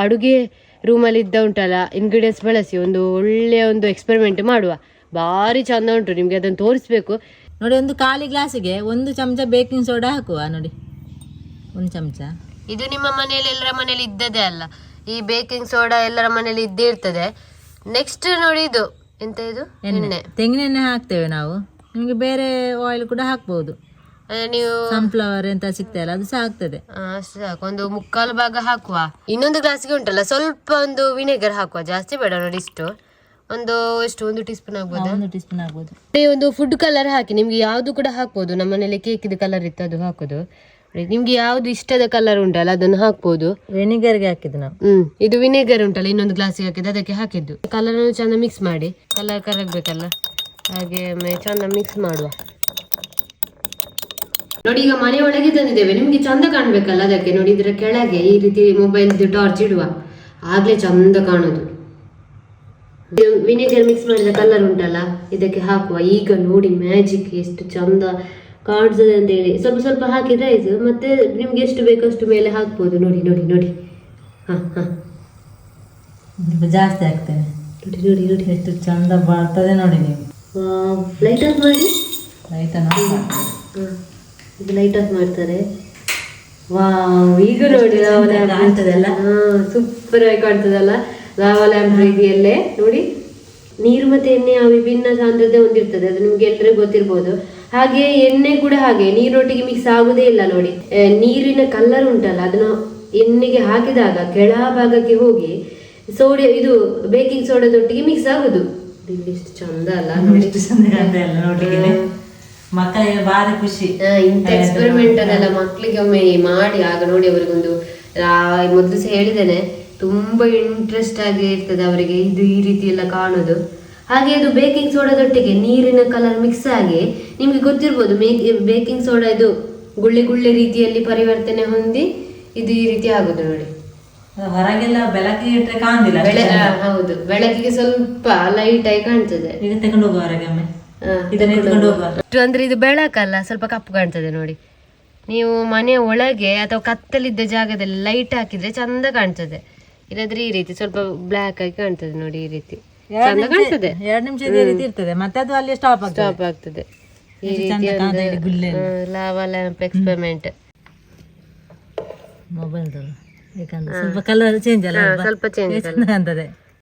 ಅಡುಗೆ ರೂಮಲ್ಲಿ ಇದ್ದ ಉಂಟಲ್ಲ ಇಂಗ್ರೀಡಿಯೆಂಟ್ಸ್ ಬಳಸಿ ಒಂದು ಒಳ್ಳೆಯ ಒಂದು ಎಕ್ಸ್ಪೆರಿಮೆಂಟ್ ಮಾಡುವ. ಭಾರಿ ಚಂದ ಉಂಟು ನಿಮಗೆ ಅದನ್ನು ತೋರಿಸ್ಬೇಕು. ನೋಡಿ ಒಂದು ಖಾಲಿ ಗ್ಲಾಸಿಗೆ ಒಂದು ಚಮಚ ಬೇಕಿಂಗ್ ಸೋಡಾ ಹಾಕುವ ನೋಡಿ. ಒಂದು ಚಮಚ. ಇದು ನಿಮ್ಮ ಮನೆಯಲ್ಲಿ ಎಲ್ಲರ ಮನೆಯಲ್ಲಿ ಇದ್ದದೇ ಅಲ್ಲ. ಈ ಬೇಕಿಂಗ್ ಸೋಡಾ ಎಲ್ಲರ ಮನೆಯಲ್ಲಿ ಇದ್ದೇ ಇರ್ತದೆ. ನೆಕ್ಸ್ಟ್ ನೋಡಿ ಇದು. ಎಂತ ಇದು? ಎಣ್ಣೆ. ತೆಂಗಿನೆಣ್ಣೆ ಹಾಕ್ತೇವೆ ನಾವು. ನಿಮಗೆ ಬೇರೆ ಆಯಿಲ್ ಕೂಡ ಹಾಕ್ಬೋದು. ನೀವು ಸನ್ಫ್ಲವರ್ ಅಂತ ಸಿಗ್ತಲ್ಲ ಅದು ಸಹ ಆಗ್ತದೆ ಆ, ಸಾಕು. ಒಂದು ಮುಕ್ಕಾಲು ಭಾಗ ಹಾಕುವ. ಇನ್ನೊಂದು ಗ್ಲಾಸ್ಗೆ ಉಂಟಲ್ಲ ಸ್ವಲ್ಪ ಒಂದು ವಿನೆಗರ್ ಹಾಕುವ ಜಾಸ್ತಿ ಬೇಡ ನೋಡಿ ಇಷ್ಟು. ಒಂದು ಎಷ್ಟು ಒಂದು ಟೀ ಸ್ಪೂನ್ ಆಗ್ಬೋದಾ ಒಂದು ಟೀ ಸ್ಪೂನ್ ಆಗ್ಬೋದು. ಮತ್ತೆ ಒಂದು ಫುಡ್ ಕಲರ್ ಹಾಕಿ ನಿಮ್ಗೆ ಯಾವುದು ಕೂಡ ಹಾಕ್ಬೋದು. ನಮ್ಮ ಮನೇಲಿ ಕೇಕಿದ ಕಲರ್ ಇತ್ತು ಅದು ಹಾಕೋದು. ನೋಡಿ, ನಿಮ್ಗೆ ಯಾವ್ದು ಇಷ್ಟದ ಕಲರ್ ಉಂಟಲ್ಲ ಅದನ್ನು ಹಾಕ್ಬೋದು. ಗೆ ಹಾಕಿದ್ದು ನಾವು. ಹ್ಮ್ ಇದು ವಿನೆಗರ್ ಉಂಟಲ್ಲ ಇನ್ನೊಂದು ಗ್ಲಾಸಿಗೆ ಹಾಕಿದ್ದು ಅದಕ್ಕೆ ಹಾಕಿದ್ದು. ಕಲರ್ ಚಂದ ಮಿಕ್ಸ್ ಮಾಡಿ. ಕಲರ್ ಕರಗ್ಬೇಕಲ್ಲ. ಹಾಗೆ ಒಮ್ಮೆ ಚಂದ ಮಿಕ್ಸ್ ಮಾಡುವ. ನೋಡಿ ಈಗ ಮನೆ ಒಳಗೆ ತಂದಿದ್ದೇವೆ. ನಿಮ್ಗೆ ಚಂದ ಕಾಣ್ಬೇಕಲ್ಲ ಅದಕ್ಕೆ. ನೋಡಿ ಇದರ ಕೆಳಗೆ ಈ ರೀತಿ ಮೊಬೈಲ್ ಟಾರ್ಚ್ ಇಡುವ. ಆಗ್ಲೇ ಚಂದ ಕಾಣುದು. ವಿನೆಗರ್ ಮಿಕ್ಸ್ ಮಾಡಿದ ಕಲರ್ ಉಂಟಲ್ಲ ಇದಕ್ಕೆ ಹಾಕುವ. ಈಗ ನೋಡಿ ಮ್ಯಾಜಿಕ್ ಎಷ್ಟು ಚಂದ ಕಾಣಿಸ್ತದೆ ಅಂತ ಹೇಳಿ. ಸ್ವಲ್ಪ ಸ್ವಲ್ಪ ಹಾಕಿದ್ರೆ ಆಯ್ತು. ಮತ್ತೆ ನಿಮ್ಗೆ ಎಷ್ಟು ಬೇಕಷ್ಟು ಮೇಲೆ ಹಾಕ್ಬೋದು. ನೋಡಿ ನೋಡಿ ನೋಡಿ. ಹಾ ಹಾ. ಜಾಸ್ತಿ ಹಾಕ್ತೇವೆ ನೋಡಿ ನೋಡಿ ನೋಡಿ. ಎಷ್ಟು ಚಂದ ಬರ್ತದೆ ನೋಡಿ ನೀವು. ಲೈಟ್ ಆಫ್ ಮಾಡಿ. ರೈತನ ಹಾ ಇದು ಲೈಟ್ ಆಫ್ ಮಾಡ್ತಾರೆ. ವಾವ್ ಈಗ ನೋಡಿ ಲಾವ ಲ್ಯಾಂಪ್ ಕಾಣ್ತದಲ್ಲ? ಹಾ ಸೂಪರ್ ಆಗಿ ಕಾಣ್ತದಲ್ಲ. ಲಾವ ಲ್ಯಾಂಪ್ ರೀತಿಯಲ್ಲೇ ನೋಡಿ ನೀರು ಮತ್ತೆ ಎಣ್ಣೆ ಆ ವಿಭಿನ್ನ ಸಾಂದ್ರತೆ ಹೊಂದಿರ್ತದೆ. ಅದು ನಿಮ್ಗೆ ಎಲ್ಲರಿಗೂ ಗೊತ್ತಿರ್ಬೋದು. ಹಾಗೆ ಎಣ್ಣೆ ಕೂಡ ಹಾಗೆ. ನೀರೊಟ್ಟಿಗೆ ಮಿಕ್ಸ್ ಆಗುದೇ ಇಲ್ಲ ನೋಡಿ. ನೀರಿನ ಕಲರ್ ಉಂಟಲ್ಲ ಅದನ್ನ ಎಣ್ಣೆಗೆ ಹಾಕಿದಾಗ ಕೆಳ ಭಾಗಕ್ಕೆ ಹೋಗಿ ಸೋಡಿಯ ಇದು ಬೇಕಿಂಗ್ ಸೋಡಾದೊಟ್ಟಿಗೆ ಮಿಕ್ಸ್ ಆಗುದು. ಇಲ್ಲಿ ಎಷ್ಟು ಚಂದ ಅಲ್ಲ ನೋಡಿ. ಮಕ್ಕಳಿಗೆ ಭಾರಿ ಖುಷಿ. ಇಂಥ ಎಕ್ಸ್ಪೆರಿಮೆಂಟ್ ಅನ್ನೆಲ್ಲ ಮಕ್ಕಳಿಗೆ ಒಮ್ಮೆ ಮಾಡಿ ಆಗ ನೋಡಿ ಅವರಿಗೊಂದು ಮೊದಲು ಸಹ ಹೇಳಿದ್ದೇನೆ ತುಂಬಾ ಇಂಟ್ರೆಸ್ಟ್ ಆಗಿ ಇರ್ತದೆ ಅವರಿಗೆ ಇದು ಈ ರೀತಿ ಎಲ್ಲ ಕಾಣೋದು. ಹಾಗೆ ಇದು ಬೇಕಿಂಗ್ ಸೋಡಾದೊಟ್ಟಿಗೆ ನೀರಿನ ಕಲರ್ ಮಿಕ್ಸ್ ಆಗಿ ನಿಮ್ಗೆ ಗೊತ್ತಿರ್ಬೋದು ಬೇಕಿಂಗ್ ಸೋಡಾ ಇದು ಗುಳ್ಳೆ ಗುಳ್ಳೆ ರೀತಿಯಲ್ಲಿ ಪರಿವರ್ತನೆ ಹೊಂದಿ ಇದು ಈ ರೀತಿ ಆಗುದು ನೋಡಿ. ಅದು ಹೊರಗೆಲ್ಲ ಬೆಳಕಿಗೆ ಇಟ್ಟರೆ ಕಾಣುದಿಲ್ಲ ಹೌದು. ಬೆಳಕಿಗೆ ಸ್ವಲ್ಪ ಲೈಟ್ ಆಗಿ ಕಾಣ್ತದೆ. ಈಗ ತಗೊಂಡು ಹೋಗುವ ಹೊರಗೆ ಅಂದ್ರೆ ಇದು ಬೆಳಕಲ್ಲ ಸ್ವಲ್ಪ ಕಪ್ಪು ಕಾಣ್ತದೆ ನೋಡಿ. ನೀವು ಮನೆ ಒಳಗೆ ಅಥವಾ ಕತ್ತಲಿದ್ದ ಜಾಗದಲ್ಲಿ ಲೈಟ್ ಹಾಕಿದ್ರೆ ಚಂದ ಕಾಣ್ತದೆ. ಇಲ್ಲದ್ರೆ ಈ ರೀತಿ ಸ್ವಲ್ಪ ಬ್ಲಾಕ್ ಆಗಿ ಕಾಣ್ತದೆ ನೋಡಿ ಈ ರೀತಿ. ಚಂದ ಕಾಣ್ತದೆ. ಎರಡು ನಿಮಿಷ ಇದೇ ರೀತಿ ಇರ್ತದೆ ಮತ್ತೆ ಅದು ಅಲ್ಲಿ ಸ್ಟಾಪ್ ಆಗ್ತದೆ. ಸ್ಟಾಪ್ ಆಗ್ತದೆ. ಈ ರೀತಿ ಚಂದ ಕಾಣ್ತಾ ಇದೆ ಗುಲ್ಲೆ ಲಾವಾ ಲ್ಯಾಂಪ್ ಎಕ್ಸ್ಪೆರಿಮೆಂಟ್ ಮೊಬೈಲ್ ಯಾಕಂದ್ರೆ ಸ್ವಲ್ಪ ಕಲರ್ ಚೇಂಜ್ ಅಲ್ಲ ಸ್ವಲ್ಪ ಚೇಂಜ್ ಕಾಣ್ತದೆ.